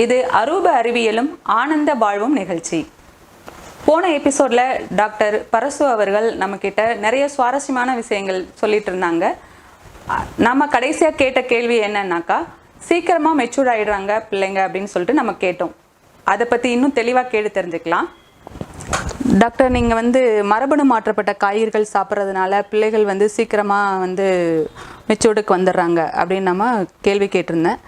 இது அரூப அறிவியலும் ஆனந்த வாழ்வும் நிகழ்ச்சி. போன எபிசோட்ல டாக்டர் பரசு அவர்கள் நம்மக்கிட்ட நிறைய சுவாரஸ்யமான விஷயங்கள் சொல்லிட்டு இருந்தாங்க. நம்ம கடைசியாக கேட்ட கேள்வி என்னன்னாக்கா சீக்கிரமாக மெச்சூர் ஆயிடுறாங்க பிள்ளைங்க அப்படின்னு சொல்லிட்டு நம்ம கேட்டோம். அதை பற்றி இன்னும் தெளிவாக கேட்டு தெரிஞ்சுக்கலாம். டாக்டர் நீங்கள் வந்து மரபணு மாற்றப்பட்ட காய்கறிகள் சாப்பிட்றதுனால பிள்ளைகள் வந்து சீக்கிரமாக வந்து மெச்சூர்டுக்கு வந்துடுறாங்க அப்படின்னு நம்ம கேள்வி கேட்டிருந்தேன்.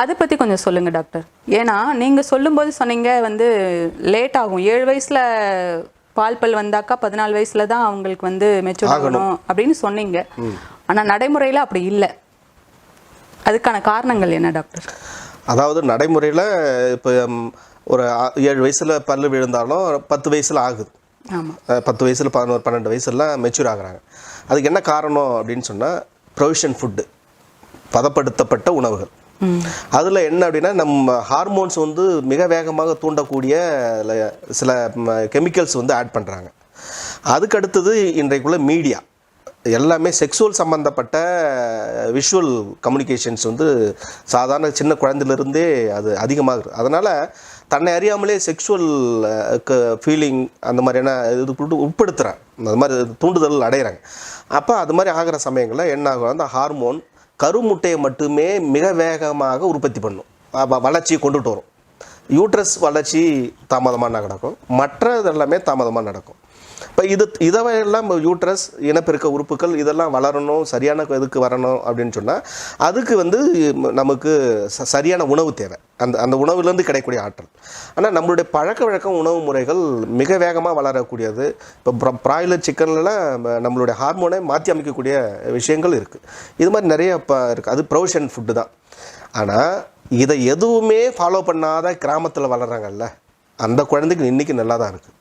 அதை பற்றி கொஞ்சம் சொல்லுங்கள் டாக்டர். ஏன்னா நீங்கள் சொல்லும்போது சொன்னீங்க வந்து லேட் ஆகும். ஏழு வயசில் பால் பல் வந்தாக்கா பதினாலு வயசில் தான் அவங்களுக்கு வந்து மெச்சூர் ஆகணும். அப்படின்னு சொன்னீங்க. ஆனால் நடைமுறையில் அப்படி இல்லை. அதுக்கான காரணங்கள் என்ன டாக்டர்? அதாவது நடைமுறையில் இப்போ ஒரு ஏழு வயசில் பல்லு விழுந்தாலும் பத்து வயசில் ஆகுது. ஆமாம் பத்து வயசில் பதினோரு பன்னெண்டு வயசுலாம் மெச்சூர் ஆகுறாங்க. அதுக்கு என்ன காரணம் அப்படின்னு சொன்னால் ப்ரொவிஷன் ஃபுட்டு பதப்படுத்தப்பட்ட உணவுகள். அதில் என்ன அப்படின்னா நம்ம ஹார்மோன்ஸ் வந்து மிக வேகமாக தூண்டக்கூடிய சில கெமிக்கல்ஸ் வந்து ஆட் பண்ணுறாங்க அதுக்கு அடுத்தது இன்றைக்குள்ள மீடியா எல்லாமே செக்ஸுவல் சம்மந்தப்பட்ட விஷுவல் கம்யூனிகேஷன்ஸ் வந்து சாதாரண சின்ன குழந்தையிலிருந்தே அது அதிகமாகுது அதனால் தன்னை அறியாமலே செக்ஷுவல் ஃபீலிங் அந்த மாதிரியான இது உட்படு- உட்படுத்துகிறேன் அந்த மாதிரி தூண்டுதல் அடைகிறாங்க அப்போ அது மாதிரி ஆகிற சமயங்களில் என்ன ஆகும் அந்த ஹார்மோன் கருமுட்டையை மட்டுமே மிக வேகமாக உற்பத்தி பண்ணும். வளர்ச்சியை கொண்டுட்டு வரும். யூட்ரஸ் வளர்ச்சி தாமதமாக நடக்கும். மற்றது எல்லாமே தாமதமாக நடக்கும். இப்போ இது இதவையெல்லாம் யூட்ரஸ் இனப்பெருக்க உறுப்புகள் இதெல்லாம் வளரணும் சரியான இதுக்கு வரணும் அப்படின்னு சொன்னால் அதுக்கு வந்து நமக்கு ச- சரியான உணவு தேவை. அந்த அந்த உணவுலேருந்து கிடைக்கக்கூடிய ஆற்றல். ஆனால் நம்மளுடைய பழக்க வழக்கம் உணவு முறைகள் மிக வேகமாக வளரக்கூடியது. இப்போ ப்ராய்லர் சிக்கன்லாம் நம்மளுடைய ஹார்மோனை மாற்றி அமைக்கக்கூடிய விஷயங்கள் இருக்குது இது மாதிரி நிறைய இப்போ இருக்குது அது ப்ரொவிஷன் ஃபுட்டு தான். ஆனால் இதை எதுவுமே ஃபாலோ பண்ணாத கிராமத்தில் வளர்கிறாங்கல்ல அந்த குழந்தைக்கு இன்றைக்கி நல்லா தான் இருக்குது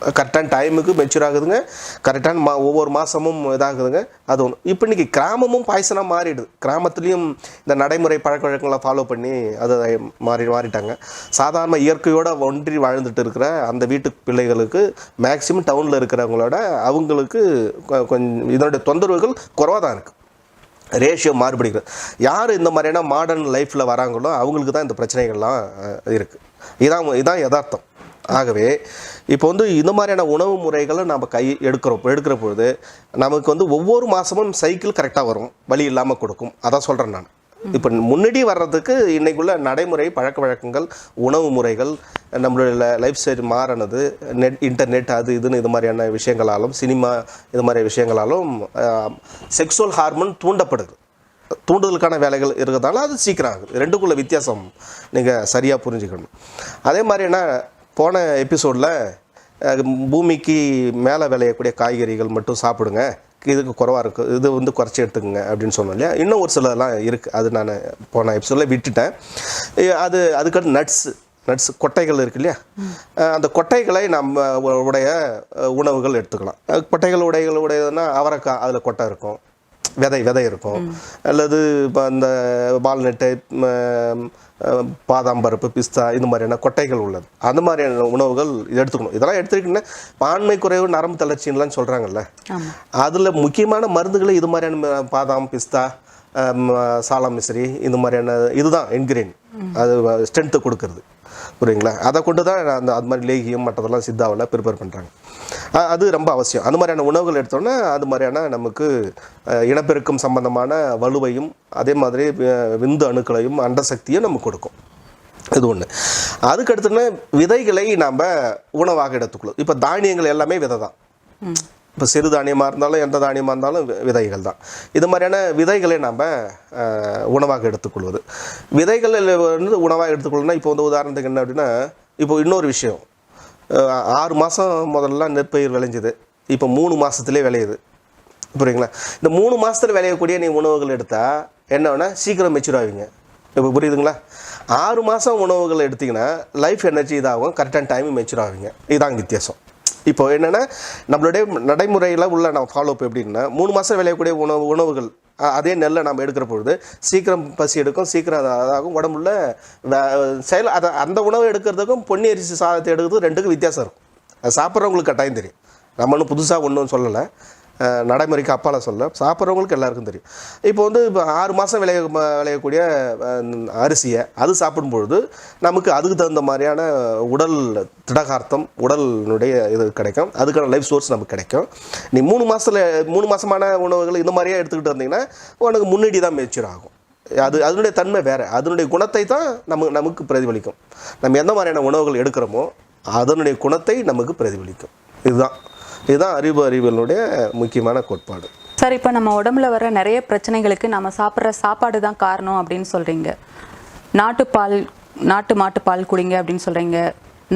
கரெக்டான டைமுக்கு மெச்சூர் ஆகுதுங்க. கரெக்டான மா ஒவ்வொரு மாதமும் இதாகுதுங்க. அது ஒன்று இப்போ இன்றைக்கி கிராமமும் பாய்சனாக மாறிடுது. கிராமத்துலேயும் இந்த நடைமுறை பழக்க வழக்கங்களை ஃபாலோ பண்ணி அதை மாறி மாறிட்டாங்க. சாதாரண இயற்கையோடு ஒன்றி வாழ்ந்துட்டு இருக்கிற அந்த வீட்டு பிள்ளைகளுக்கு மேக்சிமம் டவுனில் இருக்கிறவங்களோட அவங்களுக்கு கொ- கொஞ்சம் இதனுடைய தொந்தரவுகள் குறவாக தான் இருக்குது ரேஷியோ மாறுபடுகிறது. யார் இந்த மாதிரியான மாடர்ன் லைஃப்பில் வராங்களோ அவங்களுக்கு தான் இந்த பிரச்சனைகள்லாம் இருக்குது இதான் இதான் யதார்த்தம். ஆகவே இப்போ வந்து இந்த மாதிரியான உணவு முறைகளை நம்ம கை எடுக்கிறோம் எடுக்கிற பொழுது நமக்கு வந்து ஒவ்வொரு மாதமும் சைக்கிள் கரெக்டாக வரும். வழி இல்லாமல் கொடுக்கும். அதான் சொல்கிறேன் நான். இப்போ முன்னாடி வர்றதுக்கு இன்னைக்குள்ள நடைமுறை பழக்க வழக்கங்கள் உணவு முறைகள் நம்மளுடைய லைஃப் ஸ்டைல் மாறினது நெட் இன்டர்நெட் அது இதுன்னு இது மாதிரியான விஷயங்களாலும் சினிமா இது மாதிரி விஷயங்களாலும் செக்ஸுவல் ஹார்மோன் தூண்டப்படுது. தூண்டுதலுக்கான வேலைகள் இருக்கிறதால அது சீக்கிரம் ஆகுது. ரெண்டுக்குள்ள வித்தியாசம் நீங்கள் சரியாக புரிஞ்சுக்கணும். அதே மாதிரி என்ன போன எபிசோடில் பூமிக்கு மேலே விளையக்கூடிய காய்கறிகள் மட்டும் சாப்பிடுங்க. இதுக்கு குறவாக இருக்கும் இது வந்து குறைச்சி எடுத்துக்கோங்க அப்படின்னு சொன்னோம் இல்லையா? இன்னும் ஒரு சிலதெல்லாம் இருக்குது அது நான் போன எபிசோடில் விட்டுட்டேன். அது அதுக்கடுத்து நட்ஸு நட்ஸ் கொட்டைகள் இருக்கு இல்லையா? அந்த கொட்டைகளை நம்ம உடைய உணவுகள் எடுத்துக்கலாம். கொட்டைகள் உடைகள் உடையதுன்னா அவரைக்காய் அதில் கொட்டை இருக்கும். விதை விதை இருக்கும். அல்லது இப்போ அந்த வால்நட்டு பாதாம் பருப்பு பிஸ்தா இந்த மாதிரியான கொட்டைகள் உள்ளது. அந்த மாதிரியான உணவுகள் இது எடுத்துக்கணும். இதெல்லாம் எடுத்துக்கிட்டீங்கன்னா ஆண்மை குறைவு நரம்பு தளர்ச்சின்லாம் சொல்கிறாங்கல்ல அதில் முக்கியமான மருந்துகளை இது மாதிரியான பாதாம் பிஸ்தா சாலா மிஸ்ரி இந்த மாதிரியான இதுதான் என்கிரீன். அது ஸ்ட்ரென்த்து கொடுக்கறது. புரியுங்களா? அதை கொண்டு தான் அந்த அது மாதிரி லேகியம் மற்றதெல்லாம் சித்தாவெல்லாம் ப்ரிப்பேர் பண்ணுறாங்க அது ரொம்ப அவசியம். அந்த மாதிரியான உணவுகள் எடுத்தோன்னா அது மாதிரியான நமக்கு இனப்பெருக்கம் சம்பந்தமான வலுவையும் அதே மாதிரி விந்து அணுக்களையும் அண்டசக்தியும் நமக்கு கொடுக்கும். இது ஒன்று அதுக்கடுத்துன்னு விதைகளை நாம் உணவாக எடுத்துக்கொள்ளும். இப்போ தானியங்கள் எல்லாமே விதை தான் இப்போ சிறு தானியமாக இருந்தாலும் எந்த தானியமாக இருந்தாலும் விதைகள் தான். இது மாதிரியான விதைகளை நாம் உணவாக எடுத்துக்கொள்வது. விதைகளில் வந்து உணவாக எடுத்துக்கொள்ளணும்னா இப்போ வந்து உதாரணத்துக்கு என்ன அப்படின்னா இப்போ இன்னொரு விஷயம். ஆறு மாதம் முதல்ல நெற்பயிர் விளைஞ்சது. இப்போ மூணு மாதத்துலேயே விளையுது. புரியுங்களா இந்த மூணு மாதத்தில் விளையக்கூடிய நீ உணவுகள் எடுத்தால் என்னன்னா சீக்கிரம் மெச்சூர் ஆவீங்க. இப்போ புரியுதுங்களா? ஆறு மாதம் உணவுகள் எடுத்திங்கன்னா லைஃப் எனர்ஜி இதாகும். கரெக்டான டைம் மெச்சூர் ஆவீங்க. இதுதான் வித்தியாசம். இப்போ என்னென்னா நம்மளுடைய நடைமுறையில் உள்ள நம்ம ஃபாலோ அப் எப்படின்னா மூணு மாதம் விளையக்கூடிய உணவு உணவுகள் அதே நெல்லை நம்ம எடுக்கிற பொழுது சீக்கிரம் பசி எடுக்கும் சீக்கிரம் அதாகும் உடம்புல வே- செயல் அதை அந்த உணவை எடுக்கிறதுக்கும் பொன்னி அரிசி சாதத்தை எடுக்கிறதுக்கும் ரெண்டுக்கும் வித்தியாசம் இருக்கும். அது சாப்பிட்றவங்களுக்கு கட்டாயம் தெரியும். நம்ம ஒன்றும் புதுசாக ஒன்றும் சொல்லலை. நடைமுறைக்கு அப்பால சொல்ல சாப்பிட்றவங்களுக்கு எல்லாருக்கும் தெரியும். இப்போ வந்து இப்போ ஆறு மாதம் விளைய விளையக்கூடிய அரிசியை அது சாப்பிடும்பொழுது நமக்கு அதுக்கு தகுந்த மாதிரியான உடல் திடகார்த்தம் உடலினுடைய இது கிடைக்கும். அதுக்கான லைஃப் சோர்ஸ் நமக்கு கிடைக்கும். நீ மூணு மாதத்தில் மூணு மாதமான உணவுகள் இந்த மாதிரியே எடுத்துக்கிட்டு வந்தீங்கன்னா உனக்கு முன்னாடி தான் மெச்சூர் ஆகும். அது அதனுடைய தன்மை வேறு. அதனுடைய குணத்தை தான் நம்ம நமக்கு பிரதிபலிக்கும். நம்ம எந்த மாதிரியான உணவுகள் எடுக்கிறோமோ அதனுடைய குணத்தை நமக்கு பிரதிபலிக்கும். இதுதான். இதுதான் அறிவு அறிவியலுடைய முக்கியமான கோட்பாடு. சார் இப்போ நம்ம உடம்புல வர நிறைய பிரச்சனைகளுக்கு நம்ம சாப்பிட்ற சாப்பாடு தான் காரணம் அப்படின்னு சொல்கிறீங்க நாட்டுப்பால் நாட்டு மாட்டுப்பால் குடிங்க அப்படின்னு சொல்கிறீங்க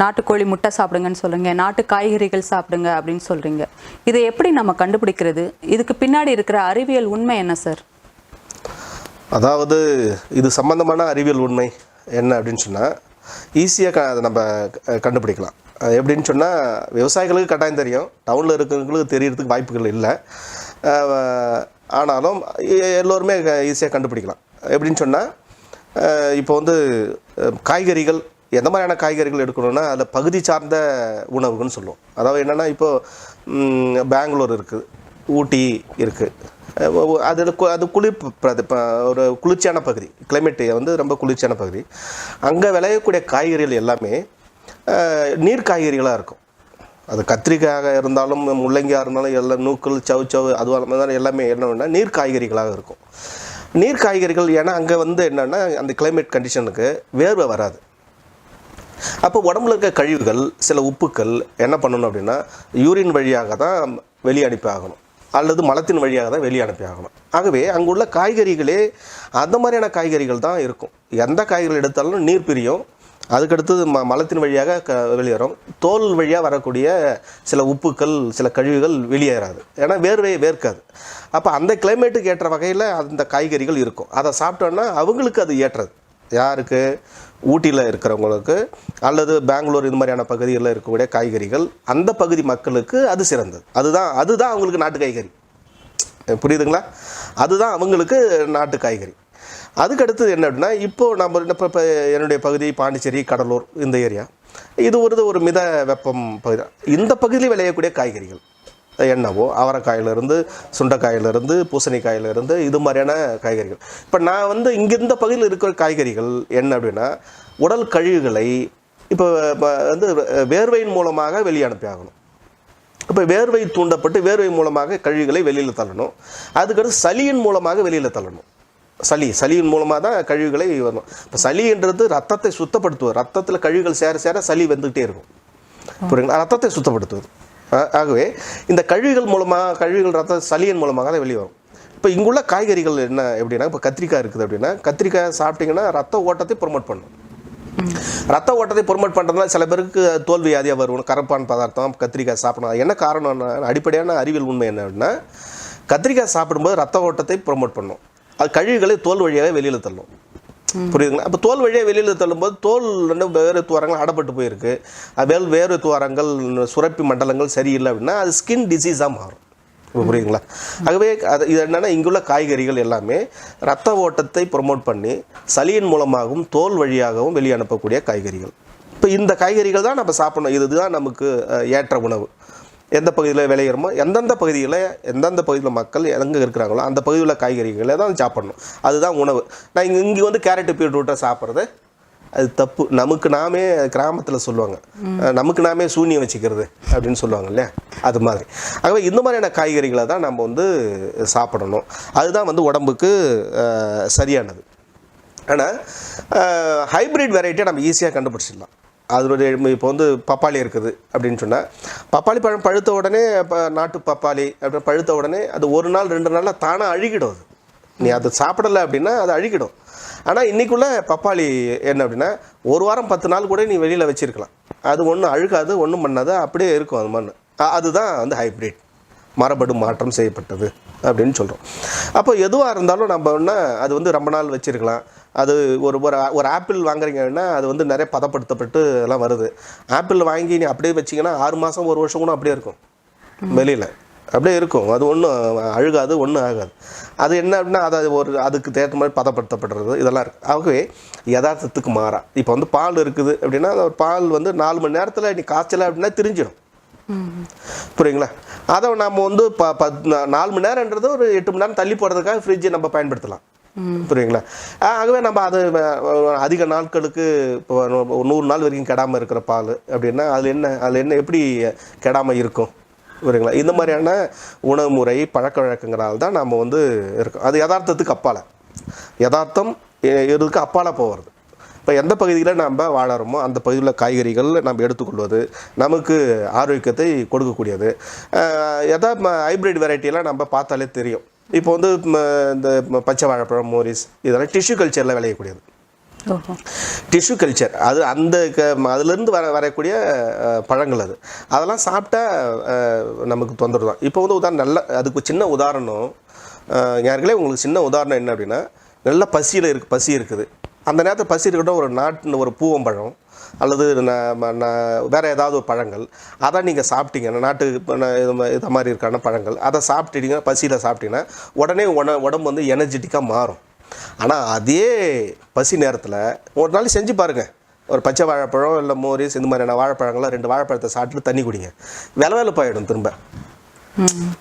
நாட்டுக்கோழி முட்டை சாப்பிடுங்கன்னு சொல்கிறீங்க நாட்டு காய்கறிகள் சாப்பிடுங்க அப்படின்னு சொல்கிறீங்க இதை எப்படி நம்ம கண்டுபிடிக்கிறது? இதுக்கு பின்னாடி இருக்கிற அறிவியல் உண்மை என்ன சார்? அதாவது இது சம்பந்தமான அறிவியல் உண்மை என்ன அப்படின்னு சொன்னால் ஈஸியாக க அதை நம்ம கண்டுபிடிக்கலாம். எப்படின்னு சொன்னால் விவசாயிகளுக்கு கட்டாயம் தெரியும். டவுனில் இருக்கிறவங்களுக்கு தெரியறதுக்கு வாய்ப்புகள் இல்லை. ஆனாலும் எல்லோருமே ஈஸியாக கண்டுபிடிக்கலாம். எப்படின்னு சொன்னால் இப்போ வந்து காய்கறிகள் எந்த மாதிரியான காய்கறிகள் எடுக்கணும்னா அதில் பகுதி சார்ந்த உணவுகள்னு சொல்லுவோம். அதாவது என்னென்னா இப்போது பெங்களூர் இருக்குது ஊட்டி இருக்குது அதில் அது குளிர் ப- ஒரு குளிர்ச்சியான பகுதி. கிளைமேட் வந்து ரொம்ப குளிர்ச்சியான பகுதி. அங்கே விளையக்கூடிய காய்கறிகள் எல்லாமே நீர் காய்கறிகளாக இருக்கும். அது கத்திரிக்காயாக இருந்தாலும் முள்ளங்கியாக இருந்தாலும் எல்லாம் நூக்கள் சவு சவு அதுவாக மாதிரி எல்லாமே என்னென்னா நீர் காய்கறிகளாக இருக்கும். நீர் காய்கறிகள் ஏன்னா அங்கே வந்து என்னென்னா அந்த கிளைமேட் கண்டிஷனுக்கு வேர்வை வராது. அப்போ உடம்புல இருக்க கழிவுகள் சில உப்புக்கள் என்ன பண்ணணும் அப்படின்னா யூரின் வழியாக தான் வெளியே அனுப்பி ஆகணும். அல்லது மலத்தின் வழியாக தான் வெளியே அனுப்பி ஆகணும். ஆகவே அங்குள்ள காய்கறிகளே அந்த மாதிரியான காய்கறிகள் தான் இருக்கும். எந்த காய்கறி எடுத்தாலும் நீர் பிரியும். அதுக்கடுத்தது ம மலத்தின் வழியாக க வெளியேறும். தோல் வழியாக வரக்கூடிய சில உப்புக்கள் சில கழிவுகள் வெளியேறாது. ஏன்னா வேர்வையை வேர்க்காது. அப்போ அந்த கிளைமேட்டுக்கு ஏற்ற வகையில் அந்த காய்கறிகள் இருக்கும். அதை சாப்பிட்டோன்னா அவங்களுக்கு அது ஏற்றது. யாருக்கு? ஊட்டியில் இருக்கிறவங்களுக்கு அல்லது பெங்களூர் இது மாதிரியான பகுதிகளில் இருக்கக்கூடிய காய்கறிகள் அந்த பகுதி மக்களுக்கு அது சிறந்தது. அதுதான் அதுதான் அவங்களுக்கு நாட்டு காய்கறி. புரியுதுங்களா? அதுதான் அவங்களுக்கு நாட்டு காய்கறி. அதுக்கடுத்தது என்ன அப்படின்னா இப்போ நம்ம இப்போ இப்போ என்னுடைய பகுதி பாண்டிச்சேரி கடலூர் இந்த ஏரியா. இது ஒரு ஒரு மித வெப்பம் பகுதி. இந்த பகுதியில் விளையக்கூடிய காய்கறிகள் என்னவோ அவரைக்காயிலிருந்து சுண்டைக்காயிலிருந்து பூசணிக்காயிலிருந்து இது மாதிரியான காய்கறிகள். இப்போ நான் வந்து இங்கே இந்த பகுதியில் இருக்கிற காய்கறிகள் என்ன அப்படின்னா உடல் கழிவுகளை இப்போ வந்து வேர்வையின் மூலமாக வெளியே ஆகணும். இப்போ வேர்வை தூண்டப்பட்டு வேர்வை மூலமாக கழிவுகளை வெளியில் தள்ளணும். அதுக்கடுத்து சளியின் மூலமாக வெளியில் தள்ளணும். சளி சளியின் மூலமாக தான் கழிவுகளை வரணும். இப்போ சளின்றது ரத்தத்தை சுத்தப்படுத்துவது. ரத்தத்தில் கழிவுகள் சேர சேர சளி வந்துக்கிட்டே இருக்கும். புரியுங்களா? ரத்தத்தை சுத்தப்படுத்துவது. ஆகவே இந்த கழிவுகள் மூலமாக கழிவுகள் ரத்த சளியின் மூலமாக தான் வெளியே வரும். இப்போ இங்குள்ள காய்கறிகள் என்ன எப்படின்னா இப்போ கத்திரிக்காய் இருக்குது அப்படின்னா கத்திரிக்காய் சாப்பிட்டீங்கன்னா ரத்த ஓட்டத்தை ப்ரொமோட் பண்ணும். ரத்த ஓட்டத்தை ப்ரொமோட் பண்ணுறதுனால சில பேருக்கு தோல் வியாதியாக வரும். கரப்பான் பதார்த்தம் கத்திரிக்காய் சாப்பிடணும். என்ன காரணம்னா அடிப்படையான அறிவியல் உண்மை என்ன அப்படின்னா கத்திரிக்காய் சாப்பிடும்போது ரத்த ஓட்டத்தை ப்ரொமோட் பண்ணும். அது கழிவுகளை தோல் வழியாக வெளியில் தள்ளும். புரியுதுங்களா? அப்போ தோல் வழியாக வெளியில் தள்ளும்போது தோல் வேறு துவாரங்கள் அடப்பட்டு போயிருக்கு. வேல் வேறு துவாரங்கள் சுரப்பி மண்டலங்கள் சரியில்லை அப்படின்னா அது ஸ்கின் டிசீஸாக மாறும். இப்போ புரியுதுங்களா? ஆகவே அது இது என்னென்னா இங்குள்ள காய்கறிகள் எல்லாமே ரத்த ஓட்டத்தை ப்ரொமோட் பண்ணி சளியின் மூலமாகவும் தோல் வழியாகவும் வெளியே அனுப்பக்கூடிய காய்கறிகள். இப்போ இந்த காய்கறிகள் தான் நம்ம சாப்பிடணும். இதுதான் நமக்கு ஏற்ற உணவு. எந்த பகுதியில் விளையிறோமோ எந்தெந்த பகுதியில் எந்தெந்த பகுதியில் மக்கள் எங்கே இருக்கிறாங்களோ அந்த பகுதியில் காய்கறிகளை தான் சாப்பிடணும். அதுதான் உணவு. நான் இங்கே இங்கே வந்து கேரட்டு பீட்ரூட்டை சாப்பிட்றது. அது தப்பு. நமக்கு நாமே கிராமத்தில் சொல்லுவாங்க. நமக்கு நாமே சூனியம் வச்சுக்கிறது அப்படின்னு சொல்லுவாங்க இல்லையா? அது மாதிரி. ஆகவே இந்த மாதிரியான காய்கறிகளை தான் நம்ம வந்து சாப்பிடணும். அதுதான் வந்து உடம்புக்கு சரியானது. ஆனால் ஹைப்ரிட் வெரைட்டியை நம்ம ஈஸியாக கண்டுபிடிச்சிடலாம். அதனுடைய இப்போ வந்து பப்பாளி இருக்குது அப்படின்னு சொன்னால் பப்பாளி பழம் பழுத்த உடனே இப்போ நாட்டு பப்பாளி அப்படி பழுத்த உடனே அது ஒரு நாள் ரெண்டு நாளில் தானாக அழுகிடும் அது. நீ அதை சாப்பிடலை அப்படின்னா அது அழுகிடும். ஆனால் இன்னைக்குள்ளே பப்பாளி என்ன அப்படின்னா ஒரு வாரம் பத்து நாள் கூட நீ வெளியில் வச்சிருக்கலாம். அது ஒன்றும் அழுகாது ஒன்றும் பண்ணாது அப்படியே இருக்கும் அது மண் அதுதான் வந்து ஹைப்ரிட். மரபணு மாற்றம் செய்யப்பட்டது அப்படின்னு சொல்கிறோம் அப்போ எதுவாக இருந்தாலும் நம்ம ஒன்றா அது வந்து ரொம்ப நாள் வச்சுருக்கலாம். அது ஒரு ஒரு ஒரு ஆப்பிள் வாங்குறீங்கன்னா அது வந்து நிறைய பதப்படுத்தப்பட்டு எல்லாம் வருது. ஆப்பிள் வாங்கி நீ அப்படியே வச்சிங்கன்னா ஆறு மாதம் ஒரு வருஷம் கூட அப்படியே இருக்கும். வெளியில். அப்படியே இருக்கும். அது ஒன்றும் அழுகாது ஒன்றும் ஆகாது. அது என்ன அப்படின்னா அது ஒரு அதுக்கு தேர்ந்த மாதிரி பதப்படுத்தப்படுறது. இதெல்லாம் இருக்குது ஆகவே யதார்த்தத்துக்கு மாறா. இப்போ வந்து பால் இருக்குது அப்படின்னா அந்த பால் வந்து நாலு மணி நேரத்தில் நீ காய்ச்சலை அப்படின்னா திரிஞ்சிடும். புரியுங்களா? அதை நம்ம வந்து ப பத் நாலு மணி நேரன்றது ஒரு எட்டு மணி நேரம் தள்ளி போடுறதுக்காக ஃப்ரிட்ஜை நம்ம பயன்படுத்தலாம். புரியுங்களா? ஆகவே நம்ம அது அதிக நாட்களுக்கு இப்போ நூறு நாள் வரைக்கும் கெடாமல் இருக்கிற பால் அப்படின்னா அதில் என்ன அதில் என்ன எப்படி கெடாமல் இருக்கும்? புரியுங்களா? இந்த மாதிரியான உணவு முறை பழக்க வழக்கங்களால் தான் நம்ம வந்து இருக்கோம். அது யதார்த்தத்துக்கு அப்பால. யதார்த்தம் இ- இதுக்கு அப்பால போகிறது இப்போ எந்த பகுதியில் நம்ம வாழறோமோ அந்த பகுதியில் காய்கறிகள் நம்ம எடுத்துக்கொள்வது நமக்கு ஆரோக்கியத்தை கொடுக்கக்கூடியது. எதா ஹைப்ரிட் வெரைட்டியெல்லாம் நம்ம பார்த்தாலே தெரியும். இப்போ வந்து இந்த பச்சை வாழைப்பழம் மோரிஸ் இதெல்லாம் டிஷ்யூ கல்ச்சரில் விளையக்கூடியது. டிஷ்யூ கல்ச்சர் அது அந்த க அதுலேருந்து வர வரக்கூடிய பழங்கள் அது. அதெல்லாம் சாப்பிட்டா நமக்கு தொந்தரவு தான் இப்போ வந்து உதாரணம் நல்ல அதுக்கு சின்ன உதாரணம் யாருங்களே உங்களுக்கு சின்ன உதாரணம் என்ன அப்படின்னா நல்ல பசியில் இருக்கு பசி இருக்குது. அந்த நேரத்தில் பசி இருக்கட்டும் ஒரு நாட்டு ஒரு பூவம்பழம் அல்லது வேற ஏதாவது ஒரு பழங்கள் அதை நீங்கள் சாப்பிட்டீங்கன்னா நாட்டு இது மாதிரி இருக்கான பழங்கள் அதை சாப்பிட்டீங்கன்னா பசியில் சாப்பிட்டீங்கன்னா உடனே உட உடம்பு வந்து எனர்ஜெட்டிக்காக மாறும். ஆனால் அதே பசி நேரத்தில் ஒரு நாள் செஞ்சு பாருங்கள் ஒரு பச்சை வாழைப்பழம் இல்லை மோரிஸ் இந்த மாதிரியான வாழைப்பழங்கள்லாம் ரெண்டு வாழைப்பழத்தை சாப்பிட்டு தண்ணி குடிங்க. விலவெலப்பாயிடும் திரும்ப.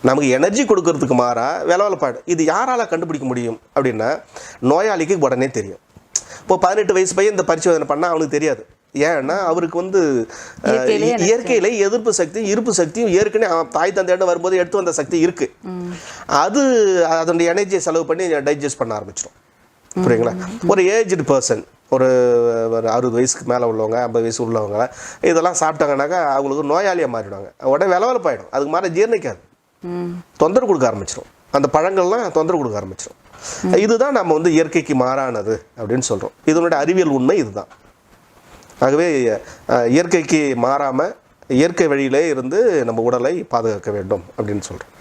நமக்கு எனர்ஜி கொடுக்கறதுக்கு மாறா விலவெலப்பாயிடும் இது யாரால் கண்டுபிடிக்க முடியும் அப்படின்னா நோயாளிக்கு உடனே தெரியும். இப்போ பதினெட்டு வயசு பையன் இந்த பரிசோதனை பண்ணால் அவனுக்கு தெரியாது. ஏன்னா அவருக்கு வந்து இயற்கையிலே எதிர்ப்பு சக்தியும் இருப்பு சக்தியும் ஏற்கனவே அவன் தாய் தந்தையிடம் வரும்போது எடுத்து வந்த சக்தி இருக்கு. அது அதனுடைய எனர்ஜியை செலவு பண்ணி டைஜஸ்ட் பண்ண ஆரம்பிச்சிடும் புரியுங்களா ஒரு ஏஜ்டு பர்சன் ஒரு ஒரு அறுபது வயசுக்கு மேலே உள்ளவங்க ஐம்பது வயசு உள்ளவங்க இதெல்லாம் சாப்பிட்டாங்கன்னாக்கா அவங்களுக்கு நோயாளியாக மாறிடுவாங்க. உடனே விலவலப்பாயிடும். அதுக்கு மாதிரி ஜீரணிக்காது. தொந்தரவு கொடுக்க ஆரம்பிச்சிடும் அந்த பழங்கள்லாம் தொந்தரவு கொடுக்க ஆரம்பிச்சிடும் இதுதான் நம்ம வந்து இயற்கைக்கு மாறானது அப்படின்னு சொல்கிறோம் இதனுடைய அறிவியல் உண்மை இதுதான். ஆகவே இயற்கைக்கு மாறாமல் இயற்கை வழியிலே இருந்து நம்ம உடலை பாதுகாக்க வேண்டும் அப்படின்னு சொல்கிறோம்